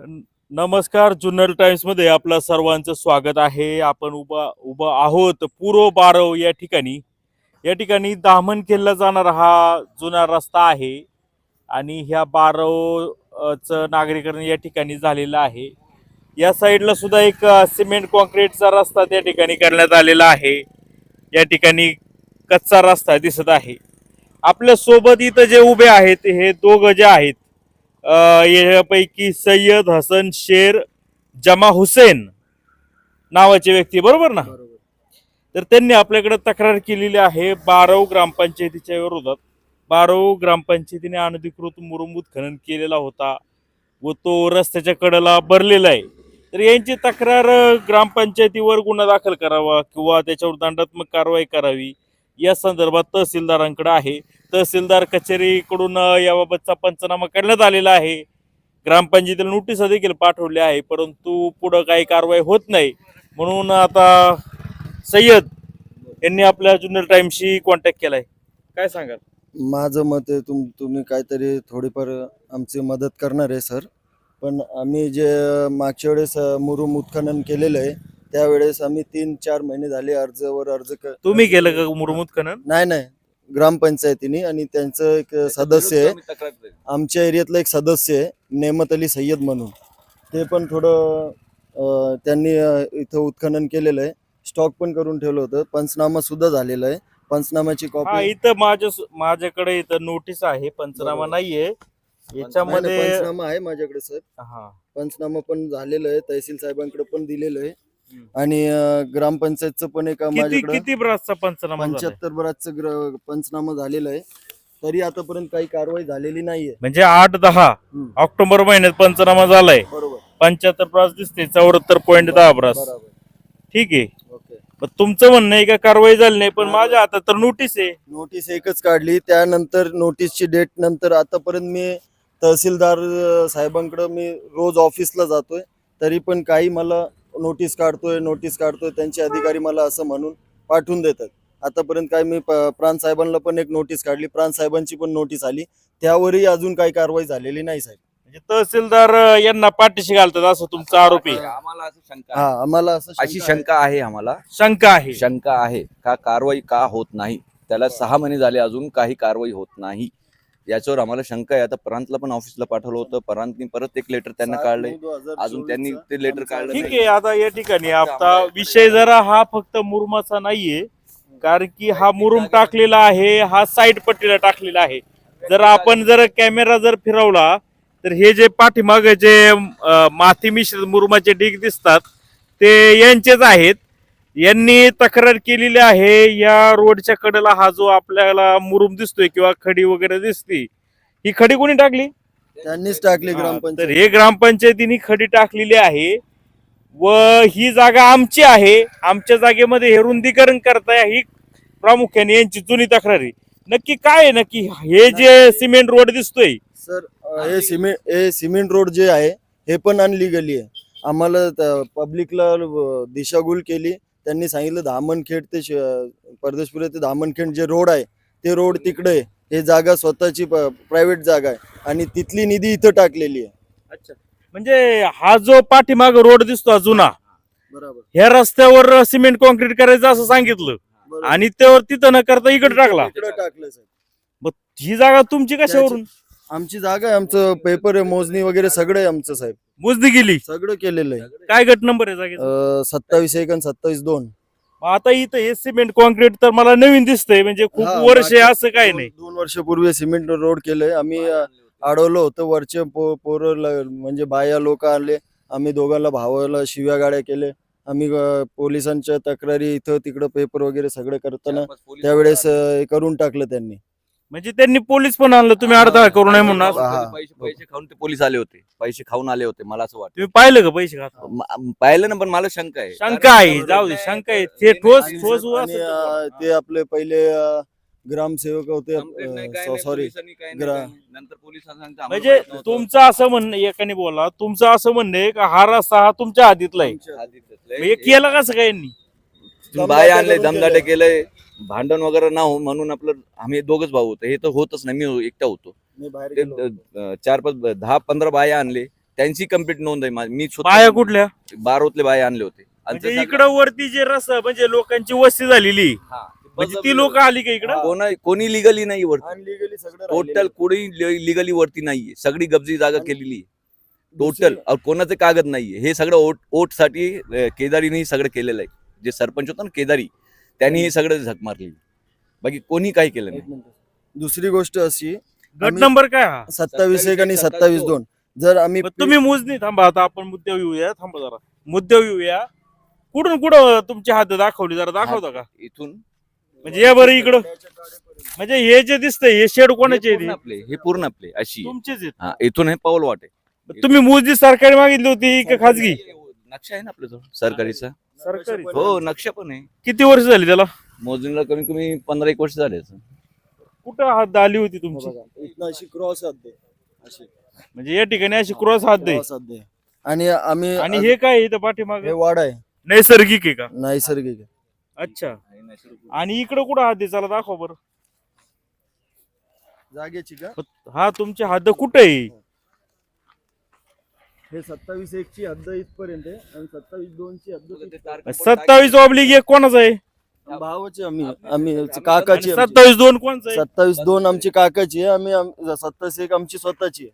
नमस्कार जुन्नर टाइम्समध्ये आपलं सर्वांचं स्वागत आहे. आपण उभा उभा आहोत पूर्व बारव या ठिकाणी. या ठिकाणी दामन केला जाणारा हा जुना रस्ता आहे आणि ह्या बारव नागरीकरण या ठिकाणी झालेलं आहे. या साईडला सुद्धा एक सिमेंट कॉन्क्रीटचा रस्ता त्या ठिकाणी करण्यात आलेला आहे. या ठिकाणी कच्चा रस्ता दिसत आहे. आपल्यासोबत इथं जे उभे आहेत हे दोघं जे आहेत यापैकी सय्यद हसन शेर जमा हुसेन नावाचे व्यक्ती बरोबर ना? तर त्यांनी आपल्याकडे तक्रार केलेली आहे बारव ग्रामपंचायतीच्या विरोधात. बारव ग्रामपंचायतीने अनधिकृत मुरुम खनन केलेला होता व तो रस्त्याच्या कडेला भरलेला आहे. तर यांची तक्रार ग्रामपंचायतीवर गुन्हा दाखल करावा किंवा त्याच्यावर दंडात्मक कारवाई करावी या संदर्भात तहसीलदारांकडे आहे. तहसीलदार कचेरीकडून याबाबतचा पंचनामा करण्यात आलेला आहे. ग्रामपंचायतीला नोटीस देखील पाठवली आहे परंतु पुढं काही कारवाई होत नाही. म्हणून आता सय्यद यांनी आपल्या जुनियर टाइमशी कॉन्टॅक्ट केलाय. काय सांगाल? माझं मत आहे तुम तुम्ही काहीतरी थोडीफार आमची मदत करणार आहे सर. पण आम्ही जे मागच्या वेळेस मुरुम उत्खनन केलेलं आहे त्यावेळेस आम्ही तीन चार महिने झाले अर्जवर अर्ज क तुम्ही केलं का मुरमुत खनन? नाही नाही. ग्रामपंचायतीने आणि त्यांचं एक सदस्य आहे. आमच्या एरियातलं एक सदस्य आहे नेमत अली सय्यद म्हणून. ते पण थोडं अं, त्यांनी अं, इथं उत्खनन केलेलं आहे. स्टॉक पण करून ठेवलं होतं. पंचनामा सुद्धा झालेला आहे. पंचनामाची हा कॉपी इथं माझ्या माझ्याकडे इथं नोटीस आहे. पंचनामा बरोबर. नाहीये. याच्यामध्ये पंचनामा आहे माझ्याकडे सर हा. पंचनामा पण झालेलं आहे. तहसील साहेबांकडे पण दिलेलं आहे. आणि अं, ग्रामपंचायतचं पण एक किती माझ्याकडे किती ब्रासचा पंचनामा झालाय? पंच्याहत्तर बराचचं ग्र पंचनामा झालेलं आहे. तरी आतापर्यंत काही कारवाई झालेली नाहीये. म्हणजे आठ दहा हम्म. ऑक्टोबर महिन्यात पंचनामा झालाय. बरोबर. पंच्याहत्तर ब्रास दिसते चौऱ्याहत्तर पॉईंट दहा ब्रास. बरोबर. ठीक आहे. ओके. मग तुमचं म्हणणं आहे का कारवाई झाली नाही पण माझ्या हातात तर नोटीस आहे. नोटीस एकच काढली. त्यानंतर नोटीसची डेट नंतर आतापर्यंत मी तहसीलदार अं, साहेबांकडे मी रोज ऑफिसला जातोय. तरी पण काही मला नोटीस काढतोय नोटीस काढतोय त्यांचे अधिकारी मला असं म्हणून पाठवून देतात. आतापर्यंत काय मी प्रांत साहेबांना पण एक नोटीस काढली प्रांत साहेबांची पण नोटीस आली. त्यावरही अजून काही कारवाई झालेली नाही साहेब. म्हणजे तहसीलदार यांना पाठीशी घालतात असं तुमचा आरोप? आहे आम्हाला असं शंका हा. आम्हाला असं अशी आहे. शंका आहे आम्हाला. शंका आहे. शंका आहे. का कारवाई का होत नाही? त्याला सहा महिने झाले अजून काही कारवाई होत नाही. याच्यावर आम्हाला शंका आहे. आता प्रांतला पण ऑफिसला पाठवलं होतं. प्रांतनी परत एक लेटर त्यांना काढलंय. अजून त्यांनी ते लेटर काढलं ठीक नाही. आहे आता या ठिकाणी आता विषय जरा हा फक्त मुरुमाचा नाहीये. कारण की हा मुरुम टाकलेला आहे हा साईड पट्टीला टाकलेला आहे. जर आपण जर कॅमेरा जर फिरवला तर हे जे पाठीमागे जे माती मिश्रित मुरुमाचे ढीग दिसतात ते यांचेच आहेत. यांनी तक्रार केलेली आहे. या रोडच्या कडेला हा जो आपल्याला मुरुम दिसतोय किंवा खडी वगैरे दिसते ही खडी कोणी टाकली? त्यांनीच टाकली तर ग्रामपंचायत. हे ग्रामपंचायतीने खडी टाकलेली आहे व ही जागा आमची आहे. आमच्या जागेमध्ये हे रुंदीकरण करताय ही प्रामुख्याने यांची जुनी तक्रारी नक्की काय आहे? नक्की हे जे सिमेंट रोड दिसतोय. सर अ, हे सिमेंट हे सिमेंट रोड जे आहे हे पण अनलिगली आहे. आम्हाला पब्लिकला दिशाभूल केली. त्यांनी सांगितलं धामणखेड ते परदेशपुरे ते धामणखेड जे रोड आहे ते रोड तिकडे आहे. हे जागा स्वतःची प्रायव्हेट जागा आहे. आणि तिथली निधी इथं टाकलेली आहे. अच्छा. म्हणजे हा जो पाठीमाग रोड दिसतो जुना बरोबर. ह्या रस्त्यावर सिमेंट कॉन्क्रीट करायचं असं सांगितलं. आणि त्यावर तिथं न करता इकडे टाकला. इकडे टाकलं सर मग ही जागा तुमची कशावरून? आमची जागा आहे आमचं पेपर आहे मोजणी वगैरे सगळं आहे आमचं साहेब. मोजणी गेली सगळं केलेलं आहे. काय गट नंबर आहे जागेचा? अ, सत्तावीस एक आणि सत्तावीस दोन. मग आता इथं हे सिमेंट कॉन्क्रीट तर मला नवीन दिसतंय म्हणजे खूप हा, वर्ष असं काय दोन- नाही. दोन वर्षापूर्वी सिमेंट रोड केलंय. आम्ही अ, अडवलं होतं वरचे पो पोरं ल- म्हणजे बाया लोक आले. आम्ही दोघांना भावाला शिव्या गाड्या केले आम्ही अ, पोलिसांच्या तक्रारी इथं तिकडं पेपर वगैरे सगळं करताना त्यावेळेस अ, हे करून टाकलं त्यांनी. म्हणजे त्यांनी पोलीस पण आणलं तुम्ही अर्धा करू नये म्हणून. असं. हा. पैसे पैसे खाऊन ते पोलीस आले होते. पैसे खाऊन आले होते मला असं वाटतं. तुम्ही पाहिलं का पैसे खात? म- पाहिलं ना पण मला शंका आहे. शंका आहे जाऊ दे शंका आहे. ते ठोस आणि ठोस अ, ते आपले पहिले अ, ग्रामसेवक होते सॉरी ग्रा- नंतर पोलिसांना सांगता आम्हाला म्हणजे. तुमचं असं म्हणणं एकाने बोला तुमचं असं म्हणणं आहे का हा रस्ता हा तुमच्या हातीतला आहे? हे केलं कसं काय यांनी? बाय आणले दमदाटे केलं. केलंय भांडण वगैरे ना हो म्हणून आपलं आम्ही दोघच भाऊ होतो. हे तर होतच नाही मी एकटा होतो. ते चार पाच दहा पंधरा बाया आणले. त्यांची कंप्लीट नोंद आहे माझी. मी स्वतः- बाया कुठल्या? बारोतले बाया आणले होते. आणि म्हणजे इकडं वरती जे रस म्हणजे लोकांची वस्ती झालेली. हा. म्हणजे ती लोक आली का इकडं? कोणा कोणी लिगली नाही वरती. अनलिगली सगळं टोटल राहिलेलं. कोणी लिगली वरती नाहीये. सगळी गबजी जागा केलेली टोटल कोणाचे कागद नाहीये. हे सगळं ओट ओटसाठी केदारीने सगळं केलेलं आहे. जे सरपंच होता ना केदारी त्यांनी हे सगळं झक मारली. बाकी कोणी काही केलं नाही. दुसरी गोष्ट अशी गट आम्ही- नंबर काय हा? सत्तावीस एक आणि सत्तावीस दोन. जर आम्ही तुम्ही मोजणी थांबा आता आपण मुद्द्यावर येऊया थांबा जरा. मुद्द्यावर येऊया कुठून कुठं तुमची हात दाखवली? जरा दाखवता का? इथून. म्हणजे या बरं इकडं. म्हणजे हे जे दिसतंय हे शेड कोणाचे हे पूर्ण? आपले हे पूर्ण आपले अशी. आहे. तुमचेच आहेत. हा इथून हे पाऊल वाटे. तुम्ही मोजणी सरकारी मागितली होती का खाजगी? नक्षा आहे ना आपल्या सरकारीचा. सरकारी हो नक्षा पण आहे. किती वर्ष झाली त्याला? मोजणीला कमी कमी पंधरा एक वर्ष झाले असं. कुठं हात आली होती तुमची? इथनं अशी क्रॉस आहे. अशी. म्हणजे या ठिकाणी अशी क्रॉस हात दे. क्रॉस. आणि आम्ही आणि हे काय आहे इथं पाठीमाग? हे वाड आहे. नैसर्गिक आहे का? नैसर्गिक आहे. अच्छा. आणि इकडं कुठं हात दे? चला दाखव बरं. जागेची का? हा तुमचे हात कुठं आहे? हे सत्तावीस एक ची हद्द इथपर्यंत आहे आणि सत्तावीस दोन ची हद्द सत्तावीस ऑब्लिक एक कोणाचा आहे? भावाची आम्ही आम्ही काकाची. सत्तावीस दोन कोणचा आहे? सत्तावीस दोन आमची काकाची आहे आम्ही आम- सत्तावीस एक आमची स्वतःची आहे.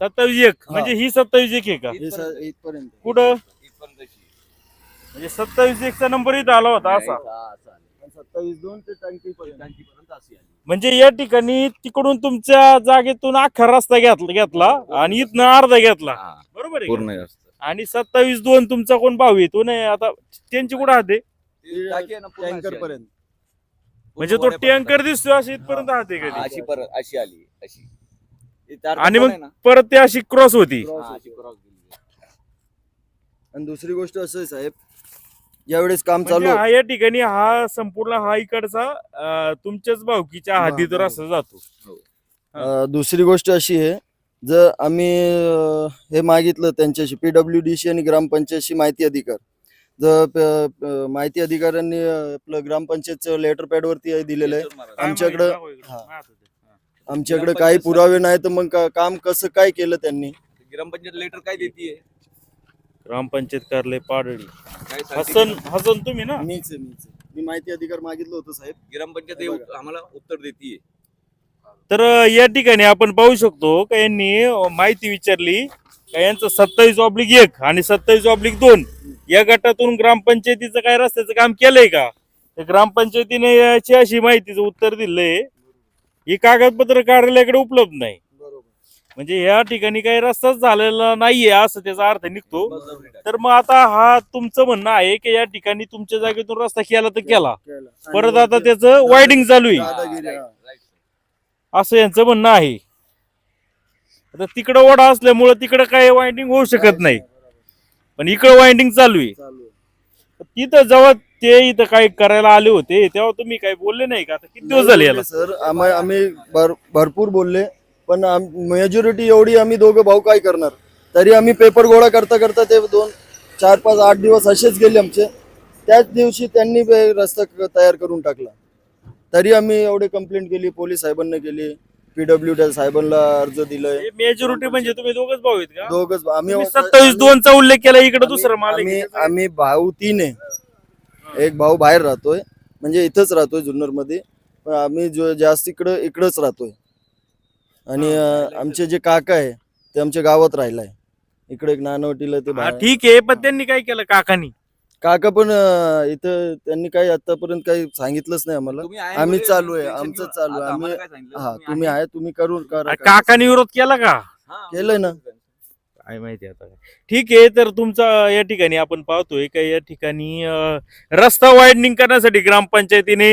सत्तावीस एक. म्हणजे ही सत्तावीस एक आहे का? हे स- इथपर्यंत कुठं? म्हणजे सत्तावीस एक चा नंबर इथं आला होता असा. आणि सत्तावीस दोन ते टँकी पर्यंत म्हणजे या ठिकाणी तिकडून तुमच्या जागेतून अख्खा रस्ता घेतला घेतला आणि इथनं अर्धा घेतला. बरोबर आहे का? पूर्ण जास्त आणि सत्तावीस दोन तुमचा कोण भाऊ आहे? तो नाही आता त्यांची कुठं हात आहे टँकर पर्यंत म्हणजे तो टँकर दिसतो अशी इथपर्यंत हात आहे कधी अशी परत अशी आली अशी. ही तार आणि पण मग आहे ना? परत ते अशी क्रॉस होती. हा. अशी. आणि दुसरी गोष्ट असं आहे साहेब यावेळेस काम चालू म्हणजे हा या ठिकाणी हा संपूर्ण हा इकडचा अं, तुमच्याच भावकीच्या हा, बरोबर. रस्ता जातो अं, दुसरी गोष्ट अशी आहे जर आम्ही अं, हे मागितलं त्यांच्याशी पीडब्ल्यू डी सी आणि ग्रामपंचायतशी माहिती अधिकार जर प- प- माहिती अधिकाऱ्यांनी अं, आपलं ग्रामपंचायतचं लेटर पॅड वरती दिलेलं आहे काय आमच्याकडं- माहिती? दाखव इकडं. हा. माझ्या हातात आहे. आमच्याकडे काही पुरावे नाही तर मग का- काम कसं काय केलं त्यांनी ग्रामपंचायत लेटर काय देतीये ग्रामपंचायत कार्यालय पाडळी काय सांगते? हसन हसन तुम्ही ना? मीच आहे, मीच आहे. मी माहिती अधिकार मागितलं होतं साहेब. ग्रामपंचायत हे बघा. आम्हाला उत्तर देतीये. तर अं, या ठिकाणी आपण पाहू शकतो का यांनी अं, माहिती विचारली का यांचं सत्तावीस ऑब्लिक एक आणि सत्तावीस ऑब्लिक दोन. या गटातून ग्रामपंचायतीचं काय रस्त्याचं काम केलंय का? तर ग्रामपंचायतीने याची अशी माहितीचं उत्तर दिलंय. ही कागदपत्र कार्यालयाकडे उपलब्ध नाही. म्हणजे या ठिकाणी काही रस्ताच झालेला नाहीये असं त्याचा अर्थ निघतो. तर मग आता हा तुमचं म्हणणं आहे की या ठिकाणी तुमच्या जागेतून रस्ता केला तर केला. परत आता त्याचं वायडिंग चालू आहे. असं यांचं म्हणणं आहे. आता तिकडं वडा असल्यामुळं तिकडं काय वाइंडिंग होऊ शकत नाही पण इकडं वाइंडिंग चालू आहे. तिथं जेव्हा ते इथं काही करायला आले होते तेव्हा तुम्ही काही बोलले नाही का? आता किती दिवस झाले याला? सर आम्हा आम्ही भर- भरपूर बोलले. पण मेजॉरिटी एवढी आम्ही दोघं भाऊ काय करणार? तरी आम्ही पेपर गोळा करता करता ते दोन चार पाच आठ दिवस असेच गेले आमचे. त्याच दिवशी त्यांनी रस्ता तयार करून टाकला. तरी आम्ही एवढे कंप्लेंट केली पोलीस साहेबांना केली पीडब्ल्यू साहेबांना अर्ज दिलाय. मेजॉरिटी म्हणजे तुम्ही दोघच भाऊ आहेत का? दोघच आम्ही सत्तावीस दोनचा उल्लेख केला इकडे दुसरं माल आम्ही आम्ही भाऊ तीन आहे एक भाऊ बाहेर राहतोय म्हणजे इथंच राहतोय जुन्नरमध्ये पण आम्ही जो जास्त इकडं इकडंच राहतोय. आणि अं, आमचे जे काका आहे ते आमच्या गावात राहिलाय. इकडे एक नानवटीला ते हा, बाहेर- ठीक आहे पण त्यांनी काय केलं काकानी? काका पण अं, इथं त्यांनी काही आतापर्यंत काही सांगितलंच नाही आम्हाला. तुम्ही आहे आम्ही चालू आहे, आमचं. चालू आहे. आता आम्हाला आम्ही- काय सांगितलं? हा तुम्ही आहे. तुम्ही करून करा अरे काकानी विरोध केला का? हा, केलंय ना. काय माहिती आता. ठीक आहे तर तुमचा या ठिकाणी आपण पाहतोय का या ठिकाणी अं, रस्ता वाईडनिंग करण्यासाठी ग्रामपंचायतीने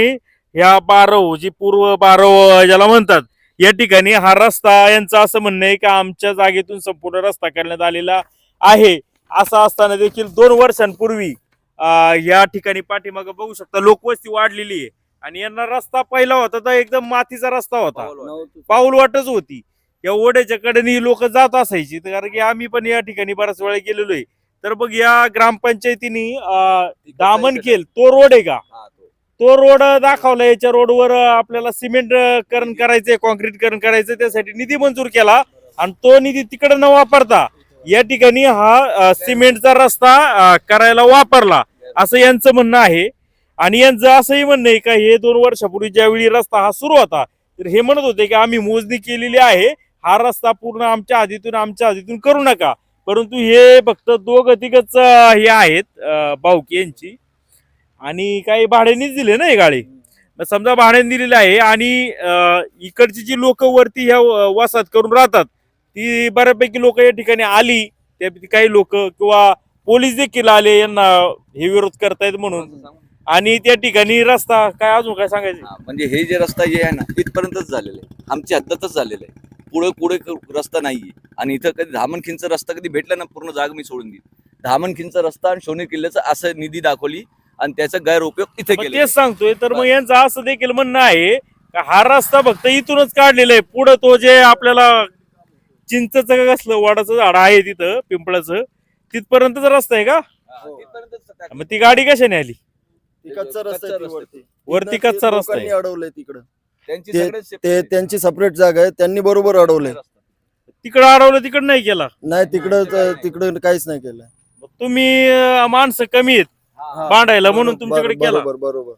ह्या बारव जी पूर्व बारव ज्याला म्हणतात या ठिकाणी हा रस्ता यांचं असं म्हणणं आहे की आमच्या जागेतून संपूर्ण रस्ता करण्यात आलेला आहे. असं असताना देखील दोन वर्षांपूर्वी या ठिकाणी पाठीमागं बघू शकता लोकवस्ती वाढलेली आहे. आणि यांना रस्ता पहिला होता तर एकदम मातीचा रस्ता होता. पाऊल वाट. पाऊल वाटच होती. या ओढ्याच्या कडेने लोक जात असायची कारण की आम्ही पण या ठिकाणी बऱ्याच वेळा गेलेलो आहे. तर मग या ग्रामपंचायतीने दामन केल तो रोड आहे का? तो. रोड दाखवला याच्या रोडवर आपल्याला सिमेंट करण करायचंय कॉन्क्रीट करण करायचं त्यासाठी निधी मंजूर केला आणि तो निधी तिकडे न वापरता या ठिकाणी हा सिमेंटचा रस्ता करायला वापरला. असं यांचं म्हणणं आहे. आणि यांचं असंही म्हणणं आहे का हे दोन वर्षापूर्वी ज्यावेळी रस्ता हा सुरू होता तर हे म्हणत होते की आम्ही मोजणी केलेली आहे हा रस्ता पूर्ण आमच्या आधीतून आमच्या आधीतून करू नका. परंतु हे फक्त दोघं तिघच हे आहेत अ, भाऊकी यांची. आणि काही भाड्यानेच दिले ना हे गाडी? मग समजा भाड्याने दिलेलं आहे आणि इकडची जी लोक वरती ह्या वसाहत करून राहतात ती बऱ्यापैकी लोक या ठिकाणी आली त्यापैकी काही लोक किंवा पोलीस देखील आले यांना हे विरोध करतायत म्हणून. आणि त्या ठिकाणी रस्ता काय अजून काय सांगायचं? म्हणजे हे जे रस्ता जे आहे ना इथपर्यंतच झालेलं आहे. आमच्या हद्दातच झालेलं आहे. पुढे पुढे रस्ता नाहीये. आणि इथं कधी धामणखिंचा रस्ता कधी भेटला ना पूर्ण जागा मी सोडून देईन. धामणखिंचा रस्ता आणि शोणे किल्ल्याचा असं निधी दाखवली आणि त्याचा गैरउपयोग इथे मग केला तेच सांगतोय तर मग यांचं असं देखील म्हणणं आहे का हा रस्ता फक्त इथूनच काढलेला आहे. पुढं तो जे आपल्याला चिंचचं का कसलं वडाचं झाड आहे तिथं पिंपळाचं तिथपर्यंतचा रस्ता आहे का? मग ती गाडी कशाने आली? ती कच्चा रस्ता आहे ती रस्ता वरती. वरती तिथनं ते कच्चा रस्ता आहे. लोकांनी अडवलंय तिकडं. त्यांची ते- सगळ्यात ते separate त्यांची सेपरेट जागा आहे. त्यांनी बरोबर अडवलंय. तिकडं अडवलं तिकडं नाही केला. नाही तिकडं तिकडं काहीच नाही केलं. मग तुम्ही अं, माणसं कमी आहेत. भांडायला म्हणून तुमच्याकडे केला. बरोबर बरोबर.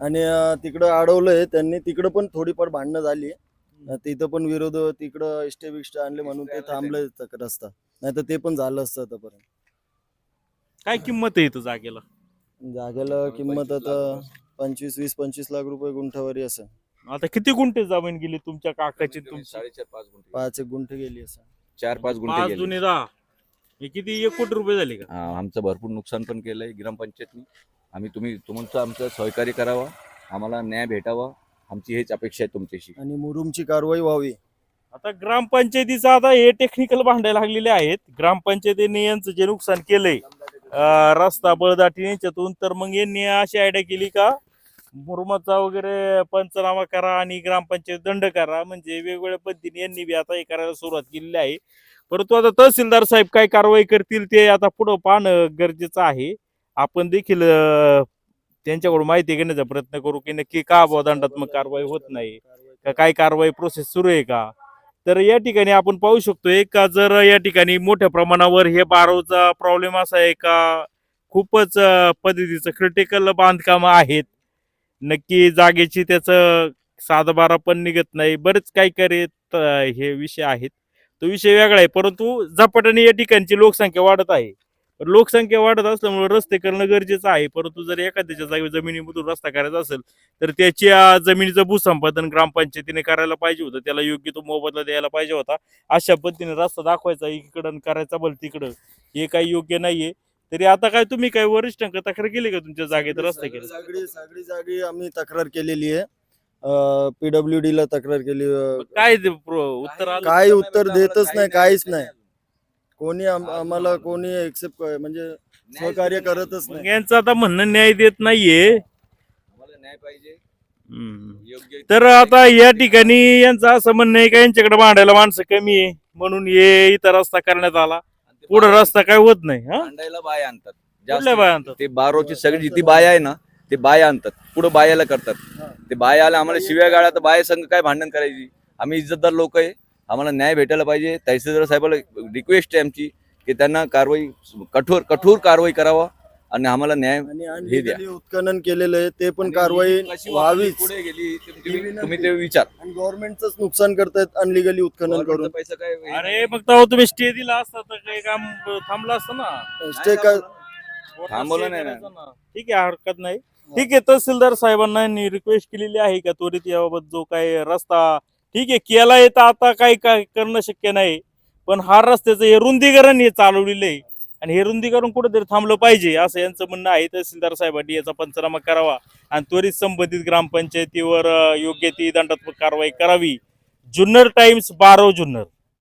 आणि तिकडं अडवलंय त्यांनी. तिकडं पण थोडीफार भांडणं झाली. तिथं पण विरोध तिकडं इष्टे बिष्टे आणले म्हणून ते थांबले रस्ता. नाही तर ते पण झालं असतं आतापर्यंत. काय किंमत आहे इथं जागेला? जागेला किंमत आता पंचवीस वीस पंचवीस लाख रुपये गुंठावरी असं आता किती गुंठे जमीन गेली तुमच्या काकाची तुमची? साडेचार पाच गुंठे. पाच एक गुंठ गेली असं चार पाच गुंठे पाच गेले. जुने दहा. हे किती एक कोटी रुपये झाले का? हा, आमचं भरपूर नुकसान पण केलंय ग्रामपंचायतनी. आम्ही तुम्ही तुमचं आमचं सहकार्य करावं आम्हाला न्याय भेटावा आमची हेच अपेक्षा आहे तुमच्याशी. आणि मुरुमची कारवाई व्हावी. आता ग्रामपंचायतीचं आता हे टेक्निकल भांडायला लागलेले आहेत. ग्रामपंचायतीने यांचं जे नुकसान केलंय अं, रस्ता बळदाटी यांच्यातून तर मग यांनी अशी आयडिया केली का मुरुमाचा वगैरे पंचनामा करा आणि ग्रामपंचायत दंड करा म्हणजे वेगवेगळ्या पद्धतीने यांनी बी आता हे करायला सुरुवात केलेली आहे. परंतु आता तहसीलदार साहेब काय कारवाई करतील ते आता पुढं पाहणं गरजेचं आहे. आपण देखील त्यांच्याकडून माहिती घेण्याचा प्रयत्न करू की नक्की का बुवा दंडात्मक कारवाई होत नाही का काय कारवाई प्रोसेस सुरू आहे का? तर या ठिकाणी आपण पाहू शकतोय का जर या ठिकाणी मोठ्या प्रमाणावर हे बारोचा प्रॉब्लेम असा आहे का? खूपच पद्धतीचं क्रिटिकल बांधकाम आहेत. नक्की जागेची त्याचं सातबारा पण निघत नाही. बरेच काही करीत हे विषय आहेत. तो विषय वेगळा आहे परंतु झपाट्याने या ठिकाणची लोकसंख्या वाढत आहे. लोकसंख्या वाढत असल्यामुळे रस्ते करणं गरजेचं आहे परंतु जर एखाद्याच्या जागी जमिनीमधून रस्ता करायचा असेल तर त्याच्या जमिनीचं भूसंपादन ग्रामपंचायतीने करायला पाहिजे होतं त्याला योग्य तो मोबदला द्यायला पाहिजे होता. अशा पद्धतीने रस्ता दाखवायचा इकडं करायचा बल तिकडं. हे काही योग्य नाहीये. तरी आता काय तुम्ही काय वरिष्ठांक तक्रार केली का तुमच्या जागेत रस्ता केला? सगळी सगळी जागी आम्ही तक्रार केलेली आहे. पीडब्ल्यू ला तक्रार केली काय ते प्रो- उत्तर आलं? काय उत्तर देतच नाही काहीच नाही. कोणी आम- आम्हाला कोणी एक्सेप्ट म्हणजे सहकार्य करतच मग नाही. यांचं आता म्हणणं न्याय देत नाहीये. आम्हाला न्याय पाहिजे. हम्म. योग्य तर आता या ठिकाणी यांचं असं म्हणणं आहे का यांच्याकडे भांडायला माणसं कमी आहे म्हणून हे इथं रस्ता करण्यात आला. पुढे रस्ता काय होत नाही हा? भांडायला बाय आणतात. कुठल्या जास्त बाया आणतात? ते बारोची सगळी जिथे बाया आहे ना ते बाया आणतात. पुढे बायाला करतात. ते बाया आला आम्हाला शिव्या गाळ्या तर बाया संघ काय भांडण करायची? आम्ही इज्जतदार लोक आहे. आम्हाला न्याय भेटायला पाहिजे. तहसीलदार साहेबाला रिक्वेस्ट आहे आमची की त्यांना कारवाई कठोर कठोर कारवाई करावा आणि आम्हाला न्याय आणि हे द्या. उत्खनन केलेलं आहे ते पण कारवाई व्हावीच. पुढे गेली ते तुम्ही ते विचार. आणि गव्हर्नमेंटच नुकसान करतायत अनलिगली उत्खनन करून. पैसा काय अरे तुम्ही स्टे दिला असता तर काही काम थांबलं असतं ना? स्टे का थांबवलं नाही ना. ठीक आहे हरकत नाही. ठीक आहे तहसीलदार साहेबांना रिक्वेस्ट केलेली आहे का? त्वरित याबाबत जो काही रस्ता ठीक आहे केला येतं आता काही काय करणं शक्य नाही. पण हा रस्त्याचं हे रुंदीकरण हे चालवलेलं आहे. आणि हे रुंदीकरण कुठेतरी थांबलं पाहिजे असं यांचं म्हणणं आहे. तहसीलदार साहेबांनी याचा पंचनामा करावा आणि त्वरित संबंधित ग्रामपंचायतीवर योग्य ती दंडात्मक कारवाई करावी. जुन्नर टाइम्स बारो जुन्नर.